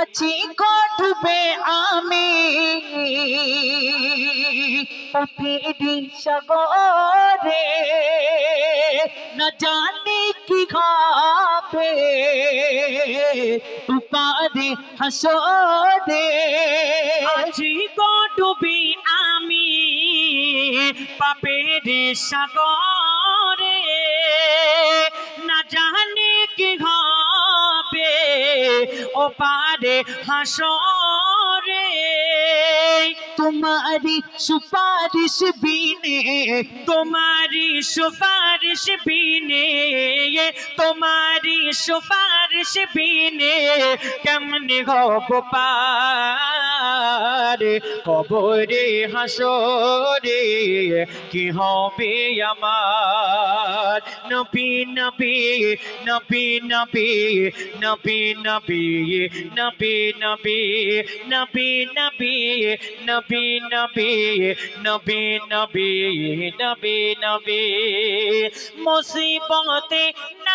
আছি কঠবে আমি। পাপেরি সাগরে না জানি কি খাবে উপারে হাসরে আছি গডুবি আমি। পাপের সাগরে না জানি হবে ও পারে হাসরে। তোমারি সুপারিশ বিনে, তোমারি সুপারিশ বিনে, তোমারি সুপারিশ বিনে, কেমনে হব পারে? কবরে হাসরে কি হবে আমার নবী নবী নবী নবী নবী নবী নবী নবী নবী নবী নবী নবী নবী নবী নবী নবী মুসিবতে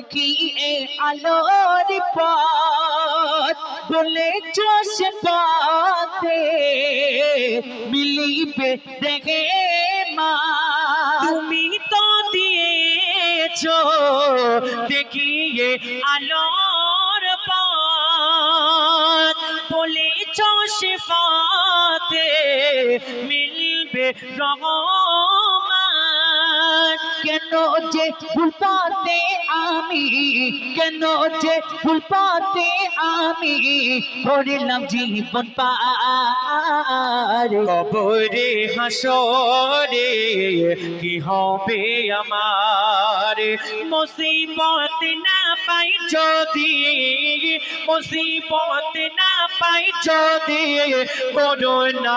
দেখি এ আলোর পথ? বলেছ সে পথে মিলিবে দেখে মা। তুমি তো দিয়েছ দেখিয়ে আলোর পথ। বলেছ সে পথে মিলবে রহমান। কেন যে ভুল পথে আমি কেন যে ভুল পথে আমি করিলাম জীবন পার? কবরে হাসরে কি হবে আমার? মুসিবত না পাই যদি মুসিবত না পাই যদি না